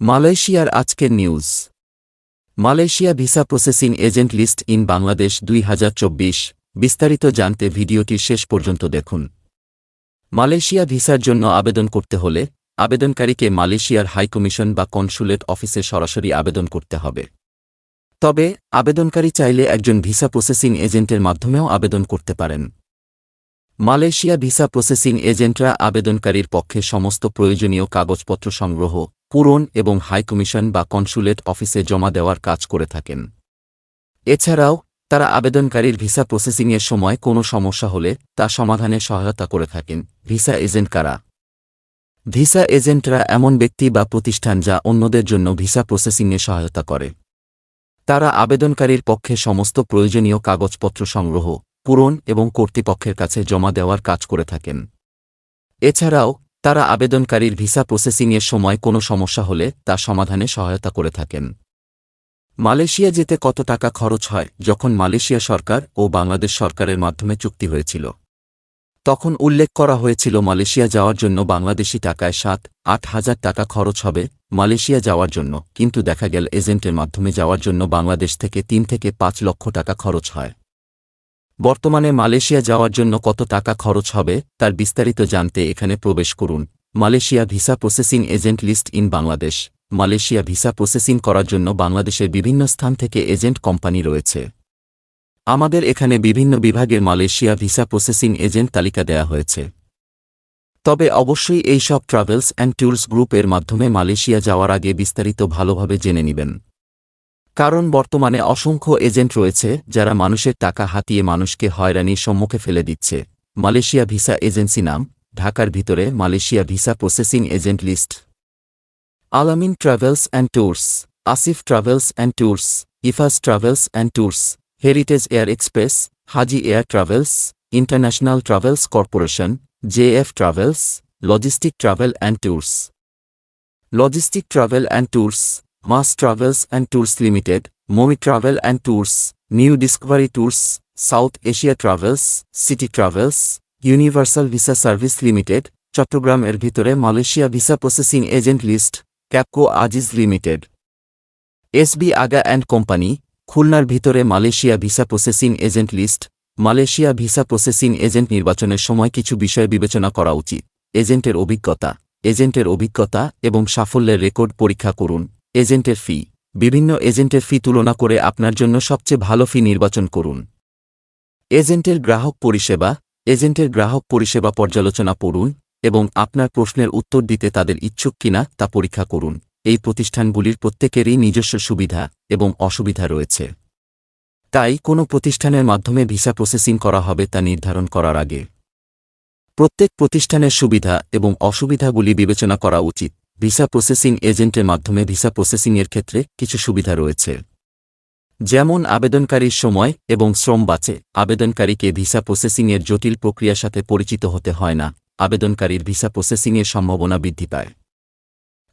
মালয়েশিয়ার আজকের news. Malaysia visa processing agent list in Bangladesh দুই হাজার চব্বিশ। বিস্তারিত জানতে ভিডিওটি শেষ পর্যন্ত দেখুন। মালয়েশিয়া ভিসার জন্য আবেদন করতে হলে আবেদনকারীকে মালয়েশিয়ার হাইকমিশন বা কনসুলেট অফিসে সরাসরি আবেদন করতে হবে। তবে, আবেদনকারী চাইলে একজন ভিসা প্রসেসিং এজেন্টের মাধ্যমেও আবেদন করতে পারেন। মালয়েশিয়া ভিসা প্রসেসিং এজেন্টরা আবেদনকারীর পক্ষে সমস্ত প্রয়োজনীয় কাগজপত্র সংগ্রহ পূরণ এবং হাইকমিশন বা কনসুলেট অফিসে জমা দেওয়ার কাজ করে থাকেন। এছাড়াও, তারা আবেদনকারীর ভিসা প্রসেসিংয়ের সময় কোনো সমস্যা হলে তা সমাধানে সহায়তা করে থাকেন, ভিসা এজেন্ট কারা ভিসা এজেন্টরা এমন ব্যক্তি বা প্রতিষ্ঠান যা অন্যদের জন্য ভিসা প্রসেসিংয়ে সহায়তা করে। তারা আবেদনকারীর পক্ষে সমস্ত প্রয়োজনীয় কাগজপত্র সংগ্রহ, পূরণ এবং কর্তৃপক্ষের কাছে জমা দেওয়ার কাজ করে থাকেন। এছাড়াও তারা আবেদনকারীর ভিসা প্রসেসিংয়ের সময় কোনো সমস্যা হলে তা সমাধানে সহায়তা করে থাকেন। মালয়েশিয়া যেতে কত টাকা খরচ হয় যখন মালয়েশিয়া সরকার ও বাংলাদেশ সরকারের মাধ্যমে চুক্তি হয়েছিল। তখন উল্লেখ করা হয়েছিল মালয়েশিয়া যাওয়ার জন্য বাংলাদেশি টাকায় সাত, আট হাজার টাকা খরচ হবে মালয়েশিয়া যাওয়ার জন্য, কিন্তু দেখা গেল এজেন্টের মাধ্যমে যাওয়ার জন্য বাংলাদেশ থেকে তিন থেকে পাঁচ লক্ষ টাকা খরচ হয়। বর্তমানে মালয়েশিয়া যাওয়ার জন্য কত টাকা খরচ হবে, তার বিস্তারিত জানতে এখানে প্রবেশ করুন। Malaysia visa processing agent list in Bangladesh. Malaysia visa processing করার জন্য বাংলাদেশের বিভিন্ন স্থান থেকে এজেন্ট কোম্পানি রয়েছে। আমাদের এখানে বিভিন্ন বিভাগের মালয়েশিয়া ভিসা প্রসেসিং এজেন্ট তালিকা দেয়া হয়েছে। তবে অবশ্যই এই সব ট্রাভেলস অ্যান্ড ট্যুরস গ্রুপের মাধ্যমে মালয়েশিয়া যাওয়ার আগে বিস্তারিত ভালোভাবে জেনে নেবেন। কারণ বর্তমানে অসংখ্য এজেন্ট রয়েছে যারা মানুষের টাকা হাতিয়ে মানুষকে হয়রানির সম্মুখে ফেলে দিচ্ছে। মালয়েশিয়া ভিসা এজেন্সি নাম, ঢাকার ভিতরে Malaysia visa processing agent list. Alamin travels and tours, Asif travels and tours, Ifas travels and tours, heritage air express, Haji air travels, international travels corporation, JF travels, logistic travel and tours. Logistic travel and tours mass travels and tours limited, Momi travel and tours, new discovery tours, South Asia travels, city travels, universal visa service limited, Chattogram এর ভিতরে Malaysia visa processing agent list, Capco Aziz limited. SB Aga and company, খুলনার ভিতরে Malaysia visa processing agent list, Malaysia visa processing agent নির্বাচনের সময় কিছু বিষয় বিবেচনা করা উচিত। এজেন্টের অভিজ্ঞতা এজেন্টের অভিজ্ঞতা এবং সাফল্যের রেকর্ড পরীক্ষা করুন। এজেন্টের ফি। বিভিন্ন এজেন্টের ফি তুলনা করে আপনার জন্য সবচেয়ে ভালো ফি নির্বাচন করুন। এজেন্টের গ্রাহক পরিষেবা, এজেন্টের গ্রাহক পরিষেবা পর্যালোচনা পড়ুন এবং আপনার প্রশ্নের উত্তর দিতে তাদের ইচ্ছুক কিনা তা পরীক্ষা করুন। এই প্রতিষ্ঠানগুলির প্রত্যেকেরই নিজস্ব সুবিধা এবং অসুবিধা রয়েছে। তাই কোনো প্রতিষ্ঠানের মাধ্যমে ভিসা প্রসেসিং করা হবে তা নির্ধারণ করার আগে। প্রত্যেক প্রতিষ্ঠানের সুবিধা এবং অসুবিধাগুলি বিবেচনা করা উচিত। ভিসা প্রসেসিং এজেন্টের মাধ্যমে ভিসা প্রসেসিংয়ের ক্ষেত্রে কিছু সুবিধা রয়েছে। যেমন, আবেদনকারীর সময় এবং শ্রম বাঁচে। আবেদনকারীকে ভিসা প্রসেসিংয়ের জটিল প্রক্রিয়ার সাথে পরিচিত হতে হয় না। আবেদনকারীর ভিসা প্রসেসিংয়ের সম্ভাবনা বৃদ্ধি পায়।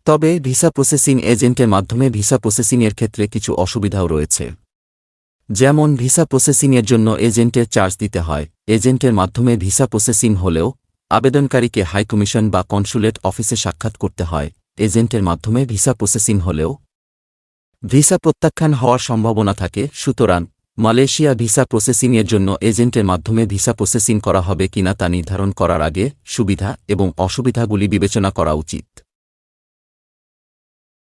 তবে, ভিসা প্রসেসিং এজেন্টের মাধ্যমে ভিসা প্রসেসিংয়ের ক্ষেত্রে কিছু অসুবিধাও রয়েছে। যেমন, ভিসা প্রসেসিংয়ের জন্য এজেন্টের চার্জ দিতে হয়। এজেন্টের মাধ্যমে ভিসা প্রসেসিং হলেও আবেদনকারীকে হাইকমিশন বা কনসুলেট অফিসে সাক্ষাৎ করতে হয়, এজেন্টের মাধ্যমে ভিসা প্রসেসিং হলেও। ভিসা প্রত্যাখ্যান হওয়ার সম্ভাবনা থাকে, সুতরাং মালয়েশিয়া ভিসা প্রসেসিংয়ের জন্য এজেন্টের মাধ্যমে ভিসা প্রসেসিং করা হবে কিনা তা নির্ধারণ করার আগে সুবিধা এবং অসুবিধাগুলি বিবেচনা করা উচিত।